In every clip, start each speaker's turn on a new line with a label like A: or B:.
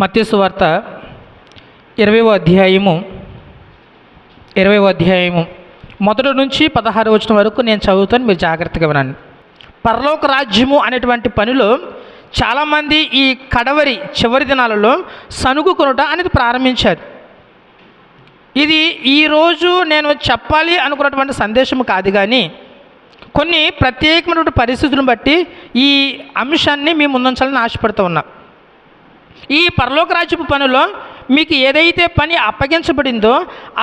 A: మత్స్సు వార్త ఇరవైవ అధ్యాయము ఇరవయో అధ్యాయము. మొదటి నుంచి పదహారు వచ్చిన వరకు నేను చదువుతాను మీరు జాగ్రత్తగా వినండి. పరలోక రాజ్యము అనేటువంటి పనిలో చాలామంది ఈ కడవరి చివరి దినాలలో సనుగు కొనుట అనేది ప్రారంభించారు. ఇది ఈరోజు నేను చెప్పాలి అనుకున్నటువంటి సందేశం కాదు కానీ కొన్ని ప్రత్యేకమైనటువంటి పరిస్థితులను బట్టి ఈ అంశాన్ని మీ ముందుంచాలని ఆశపడుతూ ఉన్నా. ఈ పరలోక రాజ్యపు పనిలో మీకు ఏదైతే పని అప్పగించబడిందో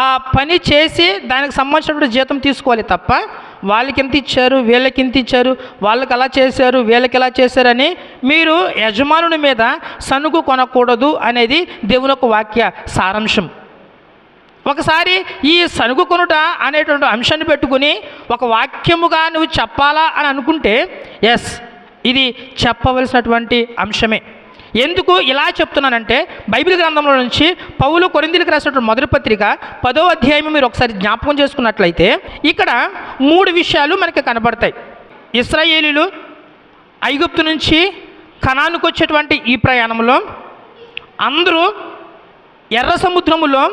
A: ఆ పని చేసి దానికి సంబంధించినటువంటి జీతం తీసుకోవాలి తప్ప వాళ్ళకి ఎంత ఇచ్చారు వీళ్ళకి ఎంత ఇచ్చారు వాళ్ళకి అలా చేశారు వీళ్ళకి ఎలా చేశారని మీరు యజమానుని మీద సనుగు కొనకూడదు అనేది దేవుని యొక్క వాక్య సారాంశం. ఒకసారి ఈ సనుగు కొనుట అనేటువంటి అంశాన్ని పెట్టుకుని ఒక వాక్యముగా నువ్వు చెప్పాలా అని అనుకుంటే ఎస్ ఇది చెప్పవలసినటువంటి అంశమే. ఎందుకు ఇలా చెప్తున్నానంటే బైబిల్ గ్రంథంలో నుంచి పౌలు కొరిందులకు రాసినటువంటి మొదటి పత్రిక పదో అధ్యాయం మీరు ఒకసారి జ్ఞాపకం చేసుకున్నట్లయితే ఇక్కడ మూడు విషయాలు మనకి కనబడతాయి. ఇస్రాయేలీలు ఐగుప్తు నుంచి కణానికి వచ్చేటువంటి ఈ ప్రయాణంలో అందరూ ఎర్ర సముద్రములో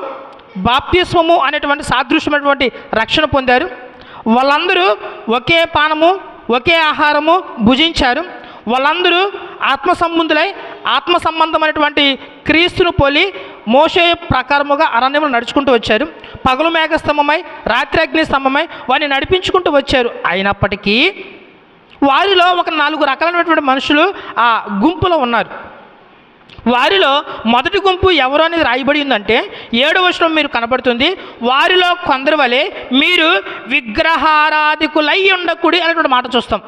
A: బాప్తిస్మము అనేటువంటి సాదృశ్యమైనటువంటి రక్షణ పొందారు. వాళ్ళందరూ ఒకే పానము ఒకే ఆహారము భుజించారు. వాళ్ళందరూ ఆత్మ సంబంధులై ఆత్మ సంబంధమైనటువంటి క్రీస్తును పోలి మోసే ప్రకారముగా అరణ్యంలో నడుచుకుంటూ వచ్చారు. పగలు మేఘ స్తంభమై రాత్రి అగ్ని స్తంభమై వారిని నడిపించుకుంటూ వచ్చారు. అయినప్పటికీ వారిలో ఒక నాలుగు రకాలైనటువంటి మనుషులు ఆ గుంపులో ఉన్నారు. వారిలో మొదటి గుంపు ఎవరు అనేది రాయబడి ఉందంటే ఏడవ వర్షం మీరు కనబడుతుంది. వారిలో కొందరు వలె మీరు విగ్రహారాధికులై ఉండకూడి అనేటువంటి మాట చూస్తాం.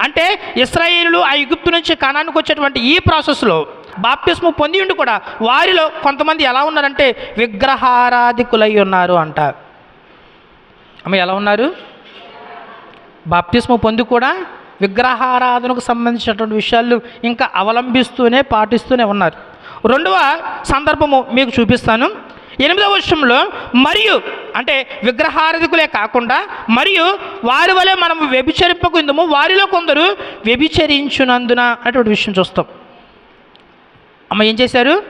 A: అంటే ఇస్రాయేలు ఆ యుగుప్తు నుంచి కణానికి వచ్చేటువంటి ఈ ప్రాసెస్లో బాప్తిస్ము పొంది ఉండి కూడా వారిలో కొంతమంది ఎలా ఉన్నారంటే విగ్రహారాధికులై ఉన్నారు అంట. అమ్మ ఎలా ఉన్నారు? బాప్తిస్మ పొంది కూడా విగ్రహారాధనకు సంబంధించినటువంటి విషయాలు ఇంకా అవలంబిస్తూనే పాటిస్తూనే ఉన్నారు. రెండవ సందర్భము మీకు చూపిస్తాను. ఎనిమిదవ వర్షంలో మరియు అంటే విగ్రహారధికులే కాకుండా మరియు వారి వలె మనం వ్యభిచరింపకుందము వారిలో కొందరు వ్యభిచరించునందున అనేటువంటి విషయం చూస్తాం. అమ్మ ఏం చేశారు?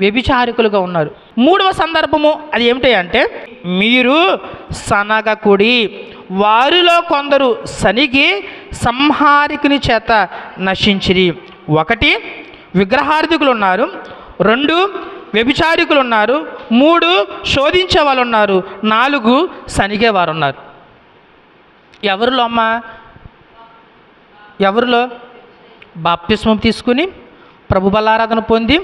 A: వ్యభిచారికులుగా ఉన్నారు. మూడవ సందర్భము అది ఏమిటి అంటే మీరు సనగకుడి వారిలో కొందరు సనిగి సంహారికుని చేత నశించిరి. ఒకటి విగ్రహార్థికులు ఉన్నారు. రెండు వ్యభిచారికులు ఉన్నారు మూడు శోధించే వాళ్ళు ఉన్నారు నాలుగు సనిగేవారు ఉన్నారు ఎవరిలో అమ్మా? ఎవరిలో? బాప్తిస్మం తీసుకుని ప్రభు బలారాధన పొంది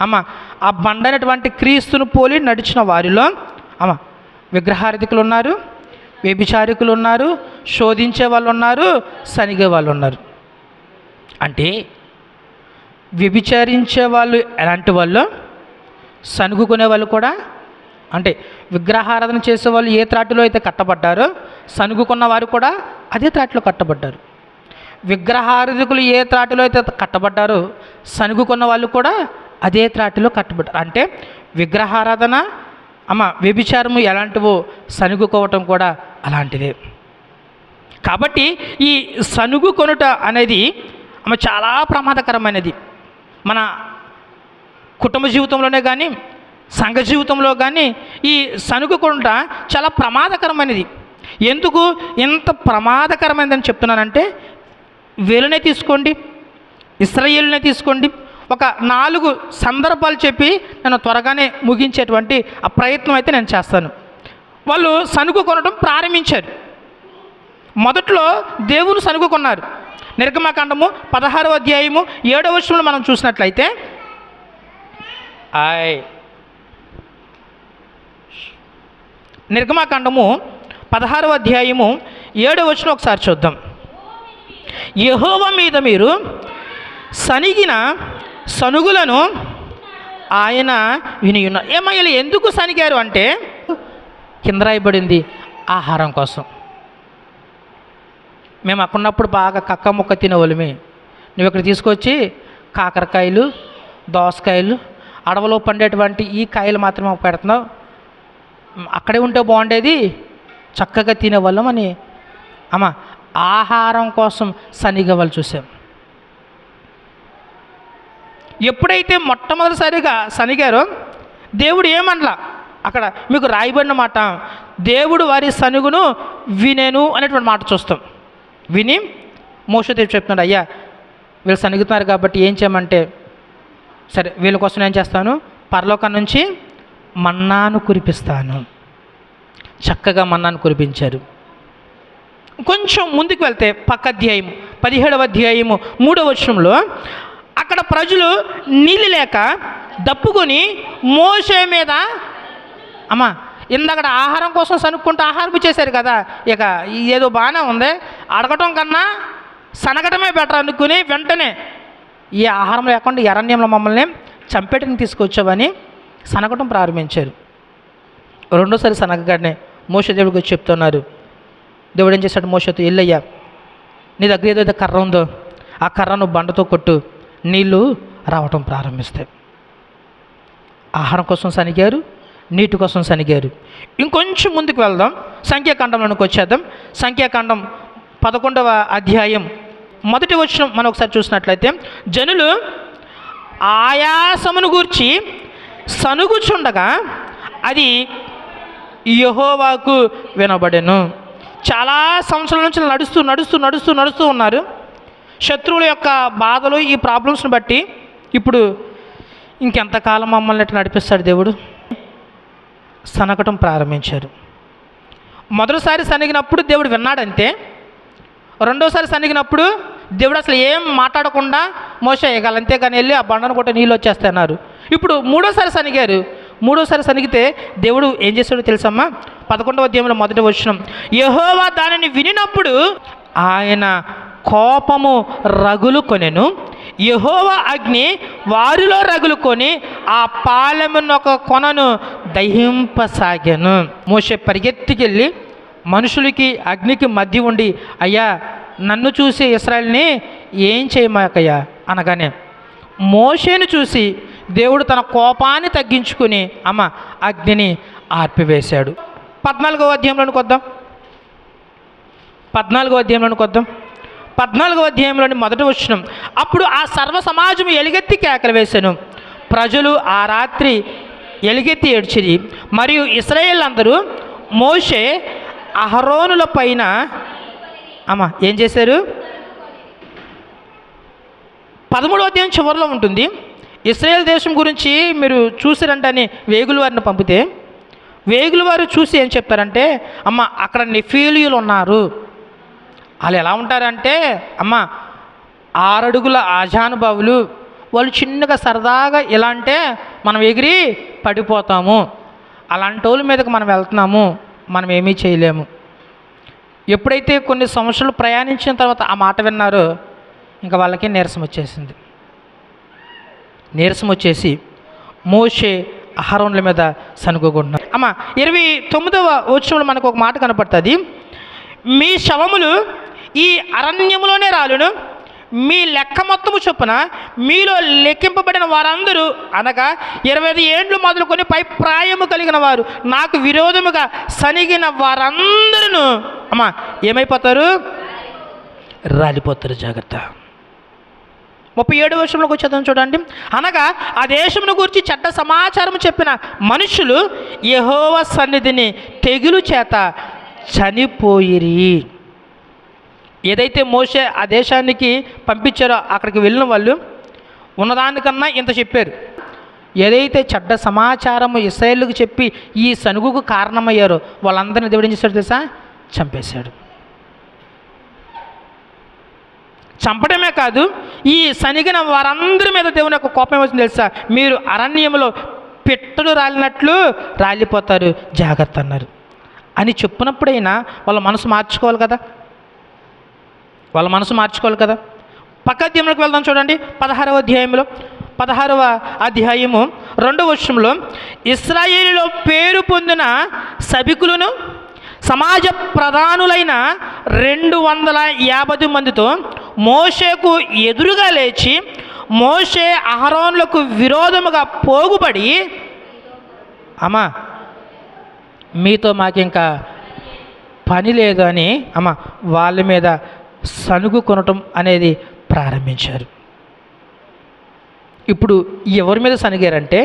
A: అమ్మ ఆ బండనటువంటి క్రీస్తును పోలి నడిచిన వారిలో అమ్మ విగ్రహారధికులు ఉన్నారు వ్యభిచారికులు ఉన్నారు శోధించే వాళ్ళు ఉన్నారు సనిగే వాళ్ళు ఉన్నారు అంటే వ్యభిచారించే వాళ్ళు ఎలాంటి వాళ్ళు? సనుగుకునే వాళ్ళు కూడా అంటే విగ్రహారాధన చేసే వాళ్ళు ఏ త్రాటిలో అయితే కట్టబడ్డారో సనుగుకున్న వారు కూడా అదే త్రాటిలో కట్టబడ్డారు. విగ్రహారాధకులు ఏ త్రాటిలో అయితే కట్టబడ్డారో సనుగుకున్న వాళ్ళు కూడా అదే త్రాటిలో కట్టబడ్డారు. అంటే విగ్రహారాధన అమ్మ వ్యభిచారము ఎలాంటివో సనుగుకోవటం కూడా అలాంటిదే. కాబట్టి ఈ సనుగు కొనుట అనేది అమ్మ చాలా ప్రమాదకరమైనది. మన కుటుంబ జీవితంలోనే కానీ సంఘ జీవితంలో కానీ ఈ సనుగుకుంట చాలా ప్రమాదకరమైనది. ఎందుకు ఎంత ప్రమాదకరమైనదని చెప్తున్నానంటే వేలునే తీసుకోండి ఇస్రాయేల్నే తీసుకోండి. ఒక నాలుగు సందర్భాలు చెప్పి నేను త్వరగానే ముగించేటువంటి ఆ ప్రయత్నం అయితే నేను చేస్తాను. వాళ్ళు సనుగు కొనడం ప్రారంభించారు. మొదట్లో దేవుని సనుగు కొన్నారు. నిర్గమకాండము పదహారవ అధ్యాయము ఏడవ వర్షంలో మనం చూసినట్లయితే హాయ్ నిర్గమాకాండము పదహారవ అధ్యాయము ఏడవ వచ్చిన ఒకసారి చూద్దాం. యహోవ మీద మీరు సనిగిన సనుగులను ఆయన వినియున్నారు ఏమయ్యలు ఎందుకు సనిగారు అంటే కిందరాయబడింది ఆహారం కోసం. మేము అక్కడున్నప్పుడు బాగా కక్క ముక్క తినేవాళ్ళమే నువ్వు ఇక్కడ తీసుకొచ్చి కాకరకాయలు దోసకాయలు అడవిలో పండేటువంటి ఈ కాయలు మాత్రమే పెడుతున్నావు. అక్కడే ఉంటే బాగుండేది. చక్కగా తినేవాళ్ళం అని. అమ్మ ఆహారం కోసం సనిగ చూసాం. ఎప్పుడైతే మొట్టమొదటిసారిగా సనిగారో దేవుడు ఏమనలా? అక్కడ మీకు రాయబడిన మాట దేవుడు వారి సనుగును వినేను అనేటువంటి మాట చూస్తాం. విని మోసదేవి చెప్తున్నాడు అయ్యా వీళ్ళు సనుగుతున్నారు కాబట్టి ఏం చేయమంటే సరే వీళ్ళ కోసం ఏం చేస్తాను? పరలోకం నుంచి మన్నాను కురిపిస్తాను. చక్కగా మన్నాను కురిపించారు. కొంచెం ముందుకు వెళ్తే పక్క అధ్యాయం పదిహేడవ అధ్యాయము మూడవ వచనంలో అక్కడ ప్రజలు నీళ్ళు లేక దప్పుకొని మోసే మీద అమ్మా ఇందక్కడ ఆహారం కోసం సనుక్కుంటూ ఆహారం చేశారు కదా ఇక ఏదో బాగానే ఉంది అడగటం కన్నా సనగటమే బెటర్ అనుకుని వెంటనే ఈ ఆహారం లేకుండా అరణ్యంలో మమ్మల్ని చంపేటని తీసుకొచ్చావని సనగటం ప్రారంభించారు. రెండోసారి సనగగానే మోస దేవుడికి వచ్చి చెప్తున్నారు. దేవుడు ఏం చేశాడు? మోసతో ఎల్లయ్యా నీ దగ్గర ఏదైతే కర్ర ఉందో ఆ కర్రను బండతో కొట్టు నీళ్ళు రావటం ప్రారంభిస్తాయి. ఆహారం కోసం సనిగారు నీటి కోసం సనిగారు. ఇంకొంచెం ముందుకు వెళ్దాం. సంఖ్యాకాండంలోనికి వచ్చేద్దాం. సంఖ్యాకాండం పదకొండవ అధ్యాయం మొదటి వచ్చిన మనం ఒకసారి చూసినట్లయితే జనులు ఆయాసమును గూర్చి సనుగుచుండగా అది యహోవాకు వినబడెను. చాలా సంవత్సరాల నుంచి నడుస్తూ నడుస్తూ నడుస్తూ నడుస్తూ ఉన్నారు. శత్రువుల యొక్క బాధలు ఈ ప్రాబ్లమ్స్ని బట్టి ఇప్పుడు ఇంకెంతకాలం మమ్మల్ని ఎట్లా నడిపిస్తాడు దేవుడు? సనకటం ప్రారంభించారు. మొదటిసారి సనిగినప్పుడు దేవుడు విన్నాడంతే రెండోసారి సనిగినప్పుడు దేవుడు అసలు ఏం మాట్లాడకుండా మోసేయగల అంతేగాని వెళ్ళి ఆ బండను కొట్టే నీళ్ళు వచ్చేస్తున్నారు. ఇప్పుడు మూడోసారి సనిగారు. మూడోసారి సనిగితే దేవుడు ఏం చేశాడో తెలుసమ్మా? పదకొండవ అధ్యాయంలో మొదటి వచ్చిన యహోవా దానిని వినినప్పుడు ఆయన కోపము రగులు కొనెను. యహోవ అగ్ని వారిలో రగులు కొని ఆ పాలెమున్న ఒక కొనను దహింపసాగాను. మోసే పరిగెత్తికెళ్ళి మనుషులకి అగ్నికి మధ్య ఉండి అయ్యా నన్ను చూసి ఇస్రాయల్ని ఏం చేయమాకయ్యా? అనగానే మోషేను చూసి దేవుడు తన కోపాన్ని తగ్గించుకుని అమ్మ అగ్నిని ఆర్పివేశాడు. పద్నాలుగో అధ్యాయంలోని కొద్దాం పద్నాలుగో అధ్యాయంలోని కొద్దాం పద్నాలుగో అధ్యాయంలోని మొదటి వచ్చినం అప్పుడు ఆ సర్వ సమాజం ఎలుగెత్తి కేకలు వేశాను ప్రజలు ఆ రాత్రి ఎలుగెత్తి ఏడ్చిరి. మరియు ఇస్రాయేల్ అందరూ మోషే అహరోనుల పైన అమ్మ ఏం చేశారు? పదమూడో అధ్యాయం చివరిలో ఉంటుంది. ఇస్రాయేల్ దేశం గురించి మీరు చూసిరంటే వేగుల వారిని పంపితే వేగుల వారు చూసి ఏం చెప్పారంటే అమ్మ అక్కడ నిఫీలియులు ఉన్నారు. వాళ్ళు ఎలా ఉంటారంటే అమ్మ ఆరడుగుల ఆజానుభావులు వాళ్ళు చిన్నగా సరదాగా ఇలా అంటే మనం ఎగిరి పడిపోతాము. అలాంటి వాళ్ళ మీదకి మనం వెళ్తున్నాము. మనం ఏమీ చేయలేము. ఎప్పుడైతే కొన్ని సంవత్సరాలు ప్రయాణించిన తర్వాత ఆ మాట విన్నారో ఇంకా వాళ్ళకి నీరసం వచ్చేసింది. నీరసం వచ్చేసి మోషే అహరోన్ల మీద సనుకోకుంటున్నారు. అమ్మ ఇరవై తొమ్మిదవ వచ్చంలో మనకు ఒక మాట కనపడుతుంది. మీ శవములు ఈ అరణ్యములోనే రాలును. మీ లెక్క మొత్తము చొప్పున మీలో లెక్కింపబడిన వారందరూ అనగా ఇరవై ఐదు ఏండ్లు మొదలుకొని పై ప్రాయము కలిగిన వారు నాకు విరోధముగా సనిగిన వారందరూ అమ్మా ఏమైపోతారు? రాలిపోతారు జాగ్రత్త. ముప్పై ఏడు వర్షంలోకి వచ్చేదని చూడండి. అనగా ఆ దేశమును గురించి చెడ్డ సమాచారం చెప్పిన మనుషులు యహోవ సన్నిధిని తెగులు చేత చనిపోయిరి. ఏదైతే మోసే ఆ దేశానికి పంపించారో అక్కడికి వెళ్ళిన వాళ్ళు ఉన్నదానికన్నా ఇంత చెప్పారు. ఏదైతే చెడ్డ సమాచారము ఇస్రాయేళ్ళకు చెప్పి ఈ సనుగుకు కారణమయ్యారో వాళ్ళందరినీ దేవుడు ఏం చేశాడు తెలుసా? చంపేశాడు. చంపడమే కాదు ఈ సనిగిన వారందరి మీద దేవుని యొక్క కోపం వచ్చింది తెలుసా? మీరు అరణ్యంలో పిట్టలు రాలినట్లు రాలిపోతారు జాగ్రత్త అన్నారు. అని చెప్పినప్పుడైనా వాళ్ళ మనసు మార్చుకోవాలి కదా? వాళ్ళ మనసు మార్చుకోవాలి కదా. పక్క అధ్యాయంలోకి వెళ్దాం చూడండి. పదహారవ అధ్యాయంలో పదహారవ అధ్యాయము రెండవ వర్షంలో ఇస్రాయేలీలో పేరు పొందిన సభికులను సమాజ ప్రధానులైన రెండు వందల యాభై మందితో మోషేకు ఎదురుగా లేచి మోషే అహరోన్లకు విరోధముగా పోగుపడి అమ్మా మీతో మాకింకా పని లేదు అని అమ్మ వాళ్ళ మీద సనుగు కొనటం అనేది ప్రారంభించారు. ఇప్పుడు ఎవరి మీద సనిగారంటే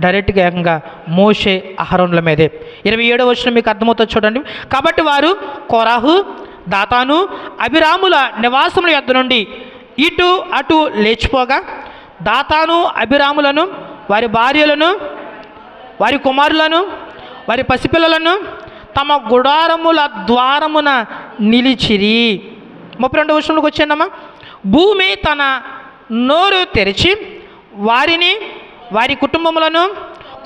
A: డైరెక్ట్గా ఏకంగా మోషే అహరోన్ల మీదే. ఇరవై ఏడో వచ్చిన మీకు అర్థమవుతుంది చూడండి. కాబట్టి వారు కొరాహు దాతాను అభిరాముల నివాసముల యొద్ నుండి ఇటు అటు లేచిపోగా దాతాను అభిరాములను వారి భార్యలను వారి కుమారులను వారి పసిపిల్లలను తమ గుడారముల ద్వారమున నిలిచిరి. ముప్పై రెండు వర్షంలోకి వచ్చానమ్మా భూమి తన నోరు తెరిచి వారిని వారి కుటుంబములను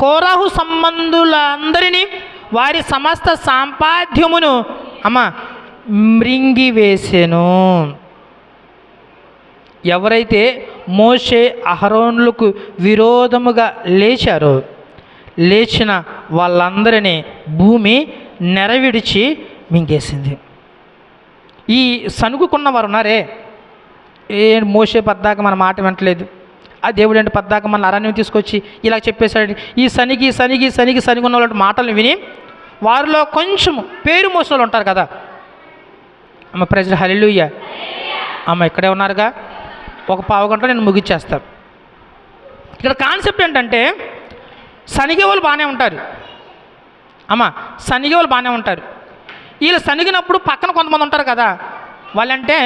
A: కోరాహు సంబంధులందరినీ వారి సమస్త సాంపాద్యమును అమ్మ మృంగివేసెను ఎవరైతే మోషే అహరోన్లకు విరోధముగా లేచారో లేచిన వాళ్ళందరినీ భూమి నెరవిడిచి మింగేసింది. ఈ సనుగుకున్న వారు ఉన్నారే ఏ మోసే పద్దాక మన మాట వింటలేదు ఆ దేవుడు అంటే పద్దాక మన అరణ్యం తీసుకొచ్చి ఇలా చెప్పేశాడు ఈ శనిగి శనిగి శనిగి శనిగి ఉన్న వాళ్ళ మాటలు విని వారిలో కొంచెం పేరు మోసిన వాళ్ళు ఉంటారు కదా. అమ్మ ప్రజలు హలిలుయ్య అమ్మ ఇక్కడే ఉన్నారుగా. ఒక పావు గంట నేను ముగిచ్చేస్తాను ఇక్కడ కాన్సెప్ట్ ఏంటంటే శనిగే వాళ్ళు బాగానే ఉంటారు. అమ్మ శనిగే వాళ్ళు బాగానే ఉంటారు. వీళ్ళు సనిగినప్పుడు పక్కన కొంతమంది ఉంటారు కదా వాళ్ళంటే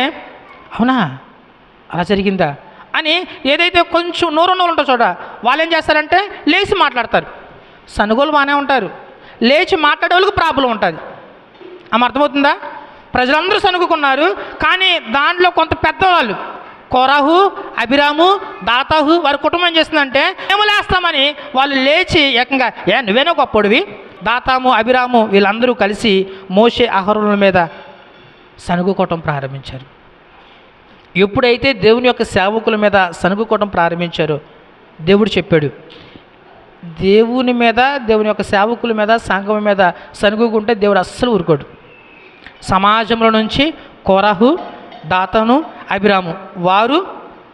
A: అవునా? అలా జరిగిందా? అని ఏదైతే కొంచెం నోరు నోరు ఉంటారు చూడ వాళ్ళు ఏం చేస్తారంటే లేచి మాట్లాడతారు. సనుగోలు బాగానే ఉంటారు. లేచి మాట్లాడే వాళ్ళకి ప్రాబ్లం ఉంటుంది. ఆమె అర్థమవుతుందా? ప్రజలందరూ సనుగుకున్నారు కానీ దాంట్లో కొంత పెద్దవాళ్ళు కోరాహు అభిరాము దాతాహు వారి కుటుంబం ఏం చేస్తుందంటే మేము లేస్తామని వాళ్ళు లేచి ఏకంగా ఏ నువ్వేనో గొప్పడివి? దాతాము అభిరాము వీళ్ళందరూ కలిసి మోసే అహరుల మీద సనుగుకోవటం ప్రారంభించారు. ఎప్పుడైతే దేవుని యొక్క సేవకుల మీద సనుగుకోవటం ప్రారంభించారో దేవుడు చెప్పాడు దేవుని మీద దేవుని యొక్క సేవకుల మీద సంఘం మీద సనుగుకుంటే దేవుడు అస్సలు ఊరుకోడు. సమాజంలో నుంచి కోరాహు దాతను అభిరాము వారు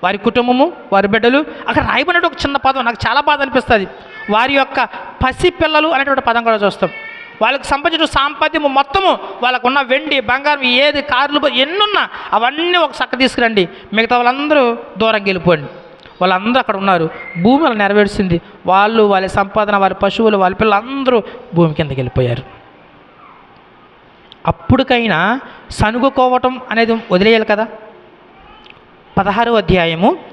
A: వారి కుటుంబము వారి బిడ్డలు అక్కడ రాయబడినట్టు ఒక చిన్న పదం నాకు చాలా బాధ అనిపిస్తుంది. వారి యొక్క పసిపిల్లలు అనేటువంటి పదం కూడా చూస్తాం. వాళ్ళకి సంబంధించిన సాంపత్యము మొత్తము వాళ్ళకున్న వెండి బంగారం ఏది కార్లు ఎన్నున్నా అవన్నీ ఒక చక్క తీసుకురండి. మిగతా వాళ్ళందరూ దూరం వెళ్ళిపోండి వాళ్ళందరూ అక్కడ ఉన్నారు. భూమి అలా నెరవేర్చింది. వాళ్ళు వాళ్ళ సంపాదన వారి పశువులు వాళ్ళ పిల్లలందరూ భూమి కిందకి వెళ్ళిపోయారు. అప్పుడుకైనా సనుగుకోవటం అనేది వదిలేయాలి కదా? పదహారో అధ్యాయము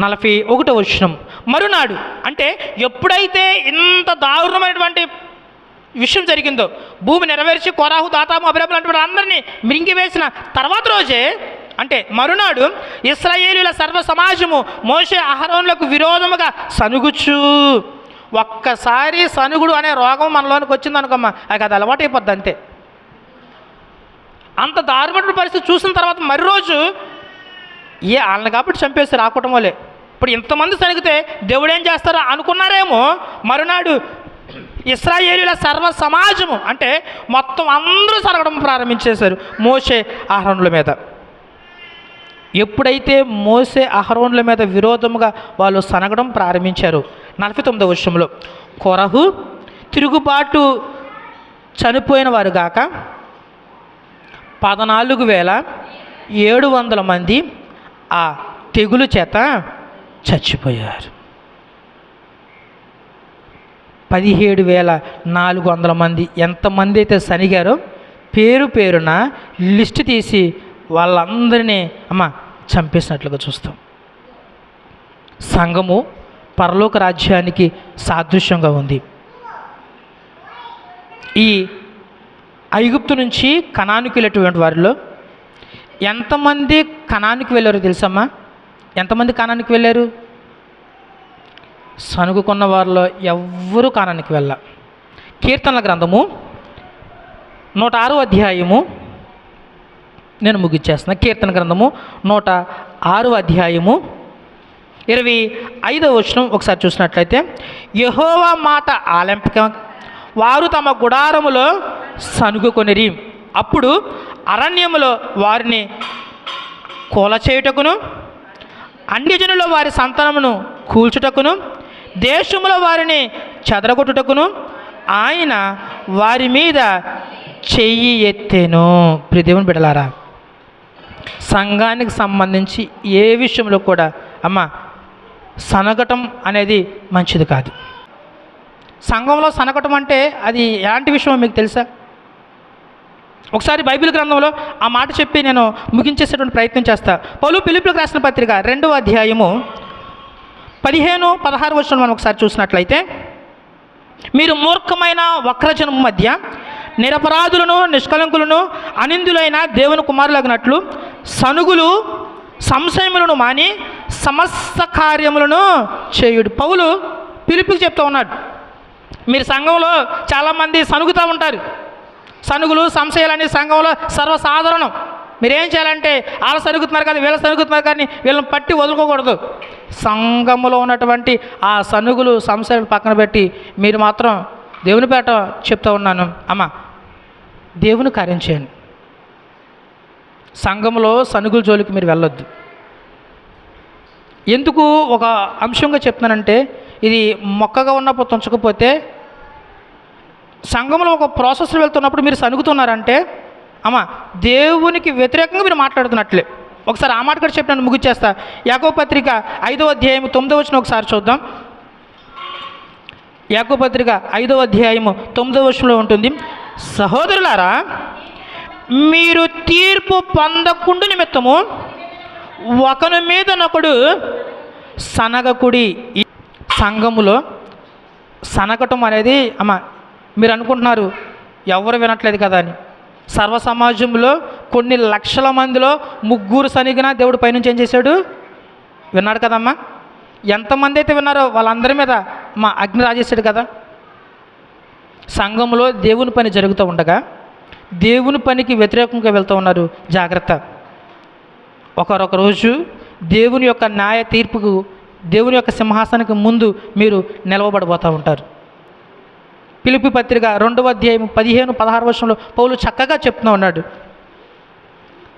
A: నలభై ఒకటో వచనం. మరునాడు. అంటే ఎప్పుడైతే ఇంత దారుణమైనటువంటి విషయం జరిగిందో భూమి నెరవేర్చి కొరాహు దాతాము అభిరాములు అటువంటి అందరినీ మింగివేసిన తర్వాత రోజే అంటే మరునాడు ఇస్రాయేలుల సర్వ సమాజము మోసే అహరోన్లకు విరోధముగా సనుగుచ్చు ఒక్కసారి సనుగుడు అనే రోగం మనలోనికి వచ్చింది అనుకోమ్మా అది అది అయిపోద్ది అంతే. అంత దారుణమైన పరిస్థితి చూసిన తర్వాత మరు రోజు ఏ వాళ్ళని కాబట్టి చంపేస్తారు ఆ కుటుంబంలో ఇప్పుడు ఇంతమంది సరిగితే దేవుడు ఏం చేస్తారో అనుకున్నారేమో? మరునాడు ఇస్రాయేలీల సర్వ సమాజము అంటే మొత్తం అందరూ సరగడం ప్రారంభించేశారు మోసే ఆహరణల మీద. ఎప్పుడైతే మోసే అహరోన్ల మీద విరోధముగా వాళ్ళు సనగడం ప్రారంభించారు నలభై తొమ్మిదవ వర్షంలో కొరహు తిరుగుబాటు చనిపోయిన వారు గాక పద్నాలుగు వేల ఏడు వందల మంది ఆ తెగులు చేత చచ్చిపోయారు. పదిహేడు వేల నాలుగు వందల మంది. ఎంతమంది అయితే సనిగారో పేరు పేరున లిస్ట్ తీసి వాళ్ళందరినీ అమ్మ చంపేసినట్లుగా చూస్తాం. సంఘము పరలోక రాజ్యానికి సాదృశ్యంగా ఉంది. ఈ ఐగుప్తు నుంచి కణానికి వెళ్ళేటువంటి వారిలో ఎంతమంది కణానికి వెళ్ళారో తెలుసమ్మా? ఎంతమంది కానానికి వెళ్ళారు? సనుగుకున్న వారిలో ఎవ్వరూ కానానికి వెళ్ళ. కీర్తనల గ్రంథము నూట ఆరో అధ్యాయము నేను ముగిచ్చేస్తున్నా. కీర్తన గ్రంథము నూట ఆరో అధ్యాయము ఇరవై ఐదవ వచనం ఒకసారి చూసినట్లయితే యహోవా మాట ఆలంపిక వారు తమ గుడారములో సనుగుకొనిరి అప్పుడు అరణ్యములో వారిని కూల చేయుటకును అన్ని అన్యజనుల వారి సంతానమును కూల్చుటకును దేశముల వారిని చెదరగొట్టుటకును ఆయన వారి మీద చెయ్యి ఎత్తేను. ప్రిదేవుని బిడలారా సంఘానికి సంబంధించి ఏ విషయంలో కూడా అమ్మ సనగటం అనేది మంచిది కాదు. సంఘంలో సనగటం అంటే అది ఎలాంటి విషయమో మీకు తెలుసా? ఒకసారి బైబిల్ గ్రంథంలో ఆ మాట చెప్పి నేను ముగించేసేటువంటి ప్రయత్నం చేస్తా. పౌలు పిలుపులకు రాసిన పత్రిక రెండవ అధ్యాయము పదిహేను పదహారు వచ్చిన మనం ఒకసారి చూసినట్లయితే మీరు మూర్ఖమైన వక్రజనం మధ్య నిరపరాధులను నిష్కలంకులను అనిందులైన దేవుని కుమారులగినట్లు సనుగులు సంశయములను మాని సమస్త కార్యములను చేయుడు. పౌలు పిలుపుకి చెప్తూ ఉన్నాడు. మీరు సంఘంలో చాలామంది సనుగుతూ ఉంటారు. సనుగులు సంశయాలని సంఘంలో సర్వసాధారణం. మీరేం చేయాలంటే వాళ్ళ సరుగుతున్నారు కానీ వీళ్ళ సరుగుతున్నారు కానీ వీళ్ళని పట్టి వదులుకోకూడదు. సంఘములో ఉన్నటువంటి ఆ సనుగులు సంశయాలు పక్కన పెట్టి మీరు మాత్రం దేవుని పేట చెప్తా ఉన్నాను. అమ్మ దేవుని కార్యం చేయండి. సంఘంలో సనుగుల జోలికి మీరు వెళ్ళొద్దు. ఎందుకు ఒక అంశంగా చెప్తున్నానంటే ఇది మొక్కగా ఉన్నప్పుడు తుంచకపోతే సంఘంలో ఒక ప్రాసెస్ వెళ్తున్నప్పుడు మీరు సనుగుతున్నారంటే అమ్మ దేవునికి వ్యతిరేకంగా మీరు మాట్లాడుతున్నట్లే. ఒకసారి ఆ మాట కూడా చెప్పినాను ముగిచ్చేస్తా. యాకో పత్రిక ఐదో అధ్యాయం తొమ్మిదో వచ్చిన ఒకసారి చూద్దాం. యాకో పత్రిక ఐదో అధ్యాయము తొమ్మిదో వచనంలో ఉంటుంది సహోదరులారా మీరు తీర్పు పొందకుండా నిమిత్తము ఒకని మీదనొకడు సనగకుడి. సంఘములో సనగటం అనేది అమ్మ మీరు అనుకుంటున్నారు ఎవరు వినట్లేదు కదా అని. సర్వ సమాజంలో కొన్ని లక్షల మందిలో ముగ్గురు సనిగిన దేవుడు పైనుంచి ఏం చేశాడు? విన్నాడు కదమ్మా? ఎంతమంది అయితే విన్నారో వాళ్ళందరి మీద మా అగ్ని రాజేశాడు కదా. సంఘంలో దేవుని పని జరుగుతూ ఉండగా దేవుని పనికి వ్యతిరేకంగా వెళ్తూ ఉన్నారు. జాగ్రత్త. ఒకరొక రోజు దేవుని యొక్క న్యాయ తీర్పుకు దేవుని యొక్క సింహాసనానికి ముందు మీరు నిలవబడబోతూ ఉంటారు. పిలుపు పత్రిక రెండవ అధ్యాయం పదిహేను పదహారు వర్షంలో పౌలు చక్కగా చెప్తూ ఉన్నాడు.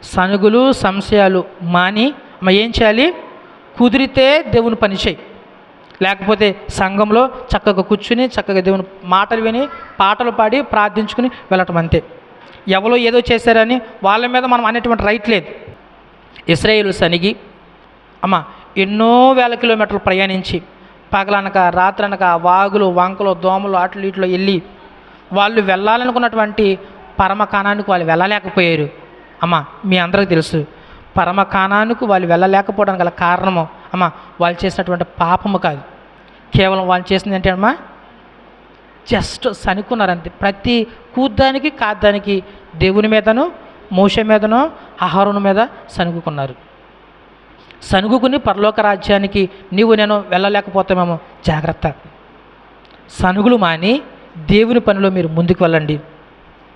A: సనుగులు సంశయాలు మాని మ ఏం చేయాలి? కుదిరితే దేవుని పని చేయి. లేకపోతే సంఘంలో చక్కగా కూర్చుని చక్కగా దేవుని మాటలు విని పాటలు పాడి ప్రార్థించుకుని వెళ్ళటం అంతే. ఎవరో ఏదో చేశారని వాళ్ళ మీద మనం అనేటువంటి రైట్ లేదు. ఇస్రాయేల్ సనిగి అమ్మ ఎన్నో వేల కిలోమీటర్లు ప్రయాణించి పగలనక రాత్రనక వాగులు వంకలు దోమలు అట్లు ఇట్లు వెళ్ళి వాళ్ళు వెళ్ళాలనుకున్నటువంటి పరమకాణానికి వాళ్ళు వెళ్ళలేకపోయారు. అమ్మ మీ అందరికీ తెలుసు. పరమకాణానికి వాళ్ళు వెళ్ళలేకపోవడానికి గల కారణము అమ్మ వాళ్ళు చేసినటువంటి పాపము కాదు. కేవలం వాళ్ళు చేసింది ఏంటి అమ్మా? జస్ట్ సనుకున్నారు అంతే ప్రతి కూద్దానికి కాద్దానికి దేవుని మీదను మోస మీదను ఆహారం మీద సనుగుకున్నారు సనుగుకుని పరలోక రాజ్యానికి నీవు నేను వెళ్ళలేకపోతామేమో. జాగ్రత్త. సనుగులు మాని దేవుని పనిలో మీరు ముందుకు వెళ్ళండి.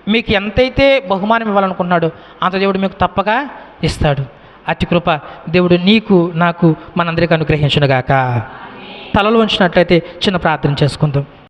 A: మీకు ఎంతైతే బహుమానం ఇవ్వాలనుకున్నాడో అంత దేవుడు మీకు తప్పక ఇస్తాడు. అతి కృప దేవుడు నీకు నాకు మనందరికీ అనుగ్రహించునుగాక. తలలు ఉంచినట్లయితే చిన్న ప్రార్థన చేసుకుందాం.